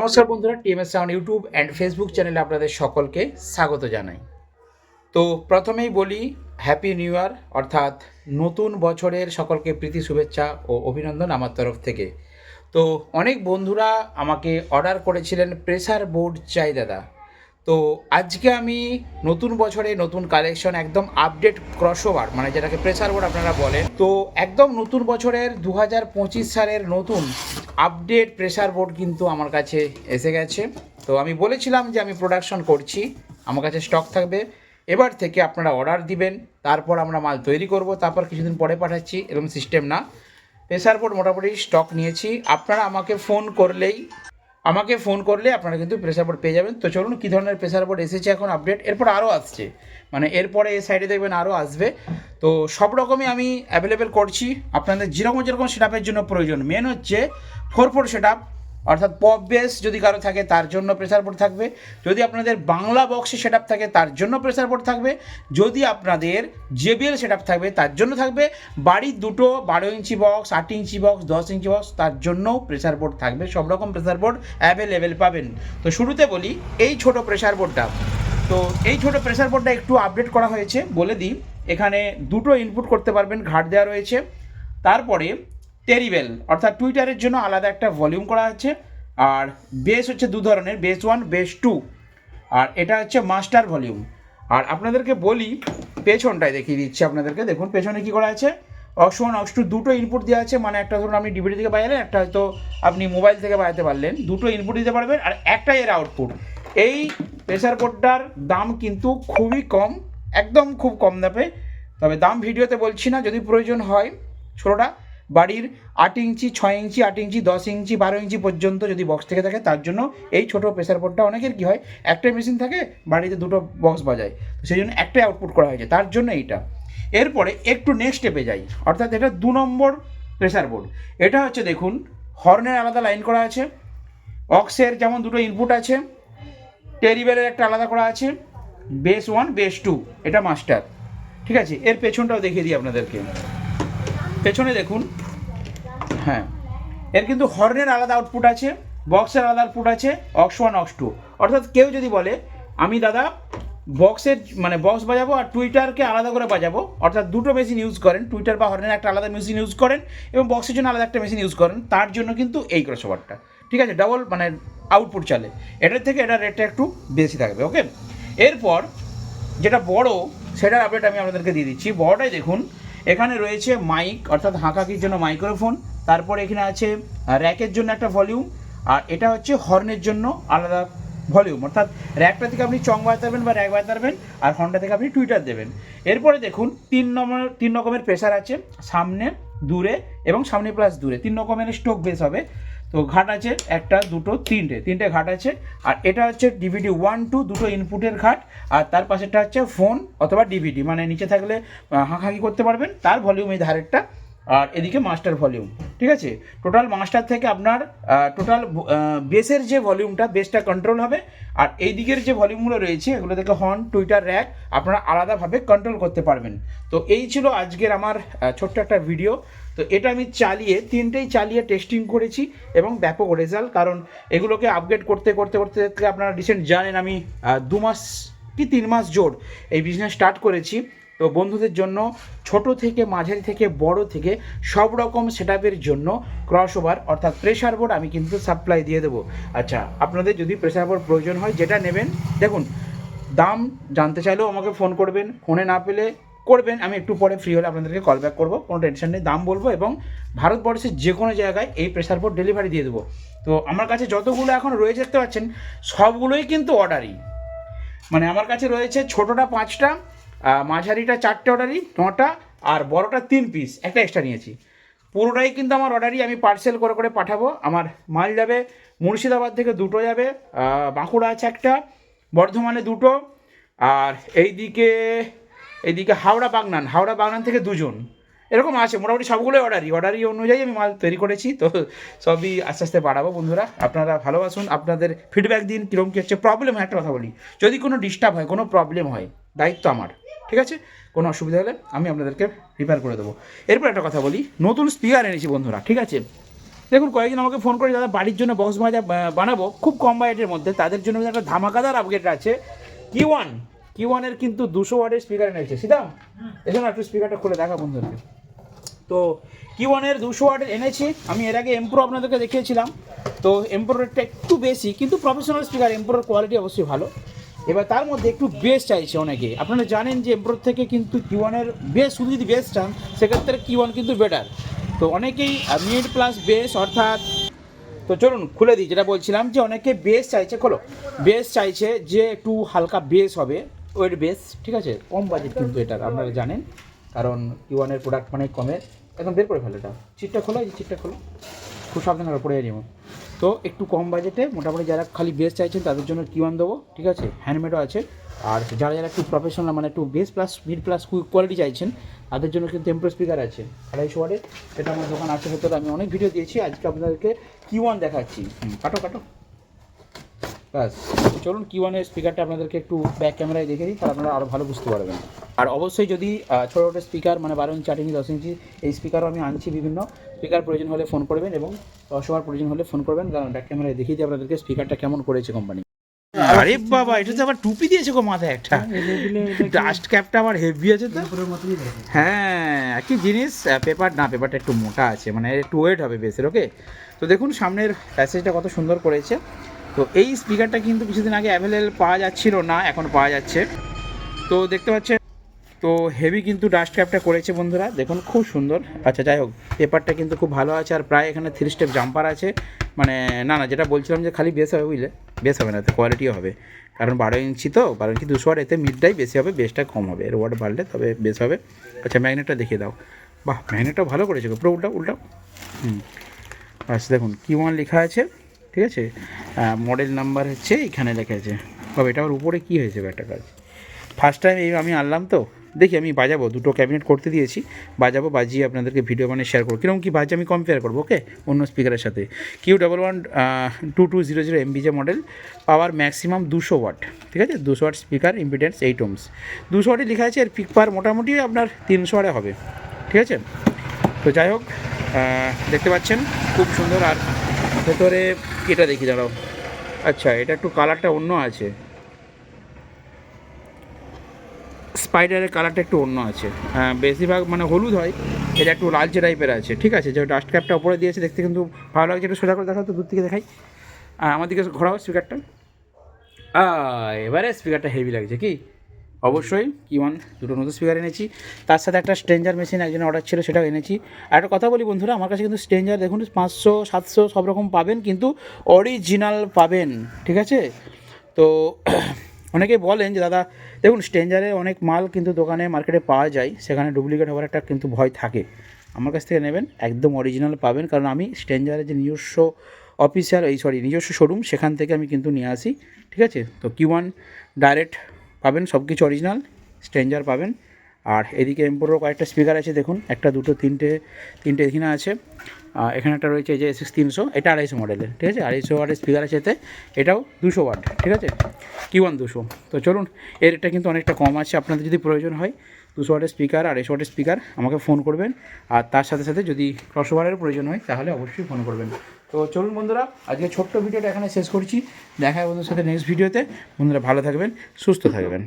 নমস্কার বন্ধুরা, TMS sound YouTube and Facebook চ্যানেলে আপনাদের সকলকে স্বাগত জানাই। তো প্রথমেই বলি হ্যাপি নিউ ইয়ার অর্থাৎ নতুন বছরের সকলকে প্রীতি, শুভেচ্ছা ও অভিনন্দন আমার তরফ থেকে। তো অনেক বন্ধুরা আমাকে অর্ডার করেছিলেন প্রেসার বোর্ড চাই দাদা। তো আজকে আমি নতুন বছরে নতুন কালেকশন একদম আপডেট ক্রসওভার মানে যেটাকে প্রেসার বোর্ড আপনারা বলেন। তো একদম নতুন বছরের দু হাজার পঁচিশ সালের নতুন আপডেট প্রেসার বোর্ড কিন্তু আমার কাছে এসে গেছে। তো আমি বলেছিলাম যে আমি প্রোডাকশন করছি, আমার কাছে স্টক থাকবে। এবার থেকে আপনারা অর্ডার দিবেন, তারপর আমরা মাল তৈরি করব, তারপর কিছুদিন পরে পাঠাচ্ছি, এরকম সিস্টেম না। প্রেসার বোর্ড মোটামুটি স্টক নিয়েছি। আপনারা আমাকে ফোন করলেই আমাকে ফোন করলে আপনারা কিন্তু প্রেসার বোর্ড পেয়ে যাবেন। তো চলুন কী ধরনের প্রেসার বোর্ড এসেছে এখন আপডেট এরপর আরও আসছে। মানে এরপরে এই সাইডে দেখবেন আরও আসবে। তো সব রকমই আমি অ্যাভেলেবেল করছি। আপনাদের যেরকম যেরকম সেটআপের জন্য প্রয়োজন। মেন হচ্ছে ফোর ফোর সেটআপ অর্থাৎ পপ বেস যদি কারও থাকে, তার জন্য প্রেসার বোর্ড থাকবে। যদি আপনাদের বাংলা বক্সে সেটআপ থাকে, তার জন্য প্রেসার বোর্ড থাকবে। যদি আপনাদের জেবিএল সেটআপ থাকবে, তার জন্য থাকবে। বাড়ির দুটো বারো ইঞ্চি বক্স আট ইঞ্চি বক্স দশ ইঞ্চি বক্স তার জন্যও প্রেসার বোর্ড থাকবে। সব রকম প্রেসার বোর্ড অ্যাভেলেবেল পাবেন। তো শুরুতে বলি, এই ছোট প্রেসার বোর্ডটা তো এই ছোট প্রেসার বোর্ডটা একটু আপডেট করা হয়েছে। বলে দিই, এখানে দুটো ইনপুট করতে পারবেন, ঘাট দেওয়া রয়েছে। তারপরে টেরিবেল, অর্থাৎ টুইটারের জন্য আলাদা একটা ভলিউম করা আছে আর বেস হচ্ছে দু ধরনের, বেস ওয়ান, বেস টু। আর এটা হচ্ছে মাস্টার ভলিউম। আর আপনাদেরকে বলি, পেছনটায় দেখিয়ে দিচ্ছি আপনাদেরকে। দেখুন, পেছনে কি করা আছে? অক্স ওয়ান, অক্স টু দুটো ইনপুট দেওয়া আছে। মানে একটা ধরুন, আপনি ডিভিডি থেকে বাজালেন একটা হয়তো আপনি মোবাইল থেকে বাজাতে পারলেন। দুটো ইনপুট দিতে পারবেন, আর একটাই এর আউটপুট এই প্রেসার বোর্ডটার দাম কিন্তু খুবই কম, একদম খুব কম দামে। তবে দাম ভিডিওতে বলছি না, যদি প্রয়োজন হয় ছোটোটা। বাড়ির আট ইঞ্চি, ছয় ইঞ্চি, আট ইঞ্চি, দশ ইঞ্চি, বারো ইঞ্চি পর্যন্ত যদি বক্স থেকে থাকে, তার জন্য এই ছোটো প্রেসার বোর্ডটা অনেকের কী হয় একটাই মেশিন থাকে, বাড়িতে দুটো বক্স বাজায়। তো সেই জন্য একটাই আউটপুট করা হয়েছে, তার জন্য এইটা। এরপরে একটু নেক্সট স্টেপে যাই, অর্থাৎ এটা দু নম্বর প্রেসার বোর্ড এটা হচ্ছে দেখুন হর্নের আলাদা লাইন করা আছে অক্সের যেমন দুটো ইনপুট আছে, টেরিবেলের একটা আলাদা করা আছে বেস ওয়ান বেস টু এটা মাস্টার ঠিক আছে? এর পেছনটাও দেখিয়ে দিই আপনাদেরকে। পেছনে দেখুন হ্যাঁ। এর কিন্তু হর্নের আলাদা আউটপুট আছে বক্সের আলাদা আউটপুট আছে অক্স ওয়ান অক্স টু অর্থাৎ কেউ যদি বলে, আমি দাদা বক্সের মানে বক্স বাজাবো আর টুইটারকে আলাদা করে বাজাবো। অর্থাৎ দুটো মেশিন ইউজ করেন টুইটার বা হর্নের একটা আলাদা মেশিন ইউজ করেন এবং বক্সের জন্য আলাদা একটা মেশিন ইউজ করেন, তার জন্য কিন্তু এই ক্রসওভারটা ঠিক আছে? ডাবল মানে আউটপুট চলে। এটার থেকে এটার রেটটা একটু বেশি থাকবে ওকে এরপর যেটা বড়, সেটার আপডেট আমি আপনাদেরকে দিয়ে দিচ্ছি। বড়টাই দেখুন, এখানে রয়েছে মাইক অর্থাৎ হাঁকাকির জন্য মাইক্রোফোন তারপর এখানে আছে র্যাকের জন্য একটা ভলিউম আর এটা হচ্ছে হর্নের জন্য আলাদা ভলিউম অর্থাৎ র্যাকটা থেকে আপনি চং বাজাতে পারবেন বা র্যাক বাজাতে পারবেন আর হর্নটা থেকে আপনি টুইটার দেবেন। এরপরে দেখুন, তিন নম্বর, তিন রকমের প্রেসার আছে, সামনে, দূরে এবং সামনে প্লাস দূরে। তিন রকমের স্টোক বেস হবে। তো ঘাট আছে একটা, দুটো, তিনটে। তিনটে ঘাট আছে, আর এটা হচ্ছে ডিভিডি ওয়ান টু দুটো ইনপুটের ঘাট, আর তার পাশেরটা হচ্ছে ফোন অথবা ডিভিডি মানে নিচে থাকলে হাঁকাহাঁকি করতে পারবেন, তার ভলিউম এই ধারেরটা আর এদিকে মাস্টার ভলিউম ঠিক আছে? টোটাল মাস্টার থেকে আপনার টোটাল বেসের যে ভলিউমটা বেসটা কন্ট্রোল হবে। আর এই দিকের যে ভলিউমগুলো রয়েছে এগুলো থেকে হর্ন টুইটার র্যাক আপনারা আলাদাভাবে কন্ট্রোল করতে পারবেন। তো এই ছিল আজকের আমার ছোট্ট একটা ভিডিও তো এটা আমি চালিয়ে, তিনটেই চালিয়ে টেস্টিং করেছি এবং ব্যাপক রেজাল্ট কারণ এগুলোকে আপগ্রেড করতে করতে করতে আপনারা রিসেন্ট জানেন, আমি দু মাস কি তিন মাস জোর এই বিজনেস স্টার্ট করেছি। তো বন্ধুদের জন্য, ছোট থেকে, মাঝারি থেকে, বড় থেকে, সব রকম সেটআপের জন্য ক্রস ওভার অর্থাৎ প্রেশার বোর্ড আমি কিন্তু সাপ্লাই দিয়ে দেবো। আচ্ছা আপনাদের যদি প্রেশার বোর্ড প্রয়োজন হয়, যেটা নেবেন, দেখুন, দাম জানতে চাইলেও আমাকে ফোন করবেন ফোনে না পেলে করবেন, আমি একটু পরে ফ্রি হলে আপনাদেরকে কল ব্যাক করব, কোনো টেনশন নেই, দাম বলব এবং ভারতবর্ষের যে কোনো জায়গায় এই প্রেশার বোর্ড ডেলিভারি দিয়ে দেবো। তো আমার কাছে যতগুলো এখন রয়েছে, দেখতে পাচ্ছেন, সবগুলোই কিন্তু অর্ডারই মানে আমার কাছে রয়েছে ছোটোটা পাঁচটা মাঝারিটা চারটে অর্ডারই নটা আর বড়টা তিন পিস একটা এক্সট্রা নিয়েছি। পুরোটাই কিন্তু আমার অর্ডারই আমি পার্সেল করে করে পাঠাবো। আমার মাল যাবে মুর্শিদাবাদ থেকে দুটো যাবে বাঁকুড়া আছে একটা, বর্ধমানে দুটো, আর এইদিকে এইদিকে হাওড়া বাগনান হাওড়া বাগনান থেকে দুজন। এরকম আছে, মোটামুটি সবগুলোই অর্ডারই অর্ডারই অনুযায়ী আমি মাল তৈরি করেছি, তো সবই আস্তে আস্তে বাড়াবো বন্ধুরা। আপনারা ভালোবাসুন, আপনাদের ফিডব্যাক দিন কীরকম কী হচ্ছে প্রবলেম হয়, একটা কথা বলি। যদি কোনো ডিস্টার্ব হয়, কোনো প্রবলেম হয়, দায়িত্ব আমার। ঠিক আছে? কোনো অসুবিধা হলে আমি আপনাদেরকে রিপেয়ার করে দেবো। এরপর একটা কথা বলি, নতুন স্পিকার এনেছি বন্ধুরা, ঠিক আছে? দেখুন, কয়েকজন আমাকে ফোন করে দাদা, বাড়ির জন্য বক্স মাজা বানাবো, খুব কম বাজেটের মধ্যে, তাদের জন্য একটা ধামাকাদার আপগ্রেড আছে কি ওয়ান কি ওয়ানের কিন্তু দুশো ওয়ার্ডের স্পিকার এনেছে। সিদাম এখানে একটু স্পিকারটা খুলে দেখা বন্ধুদেরকে। তো কি ওয়ানের দুশো ওয়াটের এনেছি, আমি এর আগে এমপ্রো আপনাদেরকে দেখিয়েছিলাম। তো এমপ্রোরটা একটু বেশি, কিন্তু প্রফেশনাল স্পিকার এমপ্রোর কোয়ালিটি অবশ্যই ভালো। এবার তার মধ্যে একটু বেস চাইছে অনেকে। আপনারা জানেন যে এমপ্রোর থেকে কিন্তু কি ওয়ানের বেস শুধু যদি বেস চান, সেক্ষেত্রে কি ওয়ান কিন্তু বেটার তো অনেকেই মিড প্লাস বেস অর্থাৎ তো চলুন, খুলে দিই। যেটা বলছিলাম যে অনেকে বেস চাইছে, খোলো। বেস চাইছে যে একটু হালকা বেস হবে। ওয়েট বেস ঠিক আছে? কম বাজেট কিন্তু এটার আপনারা জানেন। কারণ ইউয়ানের প্রোডাক্ট মানে কমে। একদম বের করে ফেলে এটা। চিটটা খোলো, এই চিটটা খোলো। খুব সাবধানে পড়ে যাব। তো একটু কম বাজেটে মোটামুটি যারা খালি বেস চাইছেন তাদের জন্য কিওয়ান দেবো, ঠিক আছে? হ্যান্ডমেডও আছে। আর যারা যারা একটু প্রফেশনাল মানে একটু bass plus mid plus quality চাইছেন, তাদের জন্য কিন্তু এমপ্রো স্পিকার আছে। আড়াইশো ওয়ার্ডে এটা আমার দোকান আছে, হয়তো আমি অনেক ভিডিও দিয়েছি, আজকে আপনাদেরকে কি ওয়ান দেখাচ্ছি। কাটো কাটো। ব্যাস চলুন কি ওয়ানের স্পিকারটা আপনাদেরকে একটু ব্যাক ক্যামেরায় দেখে দিই তাহলে আপনারা আরও ভালো বুঝতে পারবেন। আর অবশ্যই যদি ছোটো ছোটো স্পিকার মানে বারো ইঞ্চি আট ইঞ্চি দশ ইঞ্চি এই স্পিকারও আমি আনছি বিভিন্ন। স্পিকার প্রয়োজন হলে ফোন করবেন এবং দশ ওয়ার প্রয়োজন হলে ফোন করবেন কারণ ব্যাক ক্যামেরায় দেখিয়ে দিই আপনাদেরকে স্পিকারটা কেমন করেছে কোম্পানি আরে বাবা এটা তো আবার টুপি দিয়েছে গো মাথায় একটা। ডাস্ট ক্যাপটা আবার হেভি আছে তো। হ্যাঁ একই জিনিস পেপার না পেপারটা একটু মোটা আছে মানে একটু ওয়েট হবে বেসের ওকে তো দেখুন সামনের প্যাসেজটা কত সুন্দর করেছে। তো এই স্পিকারটা কিন্তু কিছুদিন আগে অ্যাভেলেবেল পাওয়া যাচ্ছিল না, এখন পাওয়া যাচ্ছে। তো দেখতে পাচ্ছেন, তো হেভি কিন্তু ডাস্ট ক্যাপটা করেছে বন্ধুরা। দেখুন, খুব সুন্দর। আচ্ছা যাই হোক, পেপারটা কিন্তু খুব ভালো আছে আর প্রায় এখানে থ্রি স্টেপ জাম্পার আছে। মানে না না, যেটা বলছিলাম যে খালি বেস হবে বুঝলে? বেস হবে না কোয়ালিটিও হবে। কারণ বারো ইঞ্চি তো বারো ইঞ্চি দুশো ওয়াট এতে মিডটাই বেশি হবে বেসটা কম হবে। এর ওয়াট বাড়লে তবে বেস হবে। আচ্ছা ম্যাগনেটটা দেখিয়ে দাও। বাহ ম্যাগনেটটা ভালো করেছে পুরো উল্টা উল্টা। হুম। আচ্ছা দেখুন কি ওয়ান লেখা আছে। ঠিক আছে? মডেল নাম্বার হচ্ছে এখানে লেখা আছে। বাবা, এটা আবার উপরে কী হয়েছে একটা কাজ? ফার্স্ট টাইম এই আমি আনলাম তো। দেখি আমি বাজাবো, দুটো ক্যাবিনেট করতে দিয়েছি। বাজাবো, বাজিয়ে আপনাদেরকে ভিডিও মানে শেয়ার করব। কীরকম কী বাজে আমি কম্পেয়ার করব ওকে অন্য স্পিকারের সাথে। Q double one two two zero zero MB যে মডেল পাওয়ার ম্যাক্সিমাম দুশো ওয়াট ঠিক আছে? দুশো watt speaker impedance eight ohms দুশো ওয়াটে লেখা আছে, এর পিক পার মোটামুটি আপনার তিনশো ওয়াটে হবে। ঠিক আছে? তো যাই হোক দেখতে পাচ্ছেন, খুব সুন্দর আর ভেতরে এটা দেখি দাঁড়াও। আচ্ছা এটা একটু কালারটা অন্য আছে। স্পাইডারের কালারটা একটু অন্য আছে। হ্যাঁ, বেশিরভাগ মানে হলুদ হয় এটা একটু লালচে টাইপের আছে। ঠিক আছে যে ডাস্ট ক্যাপটা উপরে দিয়েছে দেখতে কিন্তু ভালো লাগছে। একটু সোজা করে দেখাও তো দূর থেকে দেখাই। দিকে ঘোরাও স্পিকারটা এবারে স্পিকারটা হেভি লাগছে কি? অবশ্যই কি ওয়ান দুটো নতুন স্পিকার এনেছি। তার সাথে একটা স্ট্রেঞ্জার মেশিন একজন অর্ডার ছিল, সেটাও এনেছি। আর একটা কথা বলি বন্ধুরা, আমার কাছে কিন্তু স্ট্রেঞ্জার দেখুন, পাঁচশো, সাতশো সব রকম পাবেন, কিন্তু অরিজিনাল পাবেন, ঠিক আছে? তো অনেকে বলেন যে, দাদা, দেখুন স্ট্রেঞ্জারে অনেক মাল কিন্তু দোকানে মার্কেটে পাওয়া যায়, সেখানে ডুপ্লিকেট হওয়ার একটা কিন্তু ভয় থাকে। আমার কাছ থেকে নেবেন, একদম অরিজিনাল পাবেন, কারণ আমি স্ট্রেঞ্জারের যে নিজস্ব অফিসিয়াল এই সরি নিজস্ব শোরুম সেখান থেকে আমি কিন্তু নিয়ে আসি, ঠিক আছে? তো কিউ ওয়ান ডাইরেক্ট পাবেন সব কিছু অরিজিনাল স্ট্রেঞ্জার পাবেন। আর এদিকে এম্পোরও কয়েকটা স্পিকার আছে, দেখুন, একটা, দুটো, তিনটে তিনটে এখানে আছে। এখানে একটা রয়েছে যে সিক্স তিনশো এটা আড়াইশো মডেলের ঠিক আছে? আড়াইশো ওয়াটের স্পিকার আছে এতে, এটাও দুশো ওয়াট ঠিক আছে? কি ওয়ান দুশো। তো চলুন, এর এটা কিন্তু অনেকটা কম আছে, আপনাদের যদি প্রয়োজন হয়, দুশো ওয়াটের স্পিকার আড়াইশো ওয়াটের স্পিকার আমাকে ফোন করবেন। আর তার সাথে সাথে যদি ক্রসওভারের প্রয়োজন হয়, তাহলে অবশ্যই ফোন করবেন। তো চলুন বন্ধুরা, আজকে ছোট্ট ভিডিওটা এখানে শেষ করছি। দেখা হয় বন্ধুর সাথে নেক্সট ভিডিওতে বন্ধুরা ভালো থাকবেন, সুস্থ থাকবেন।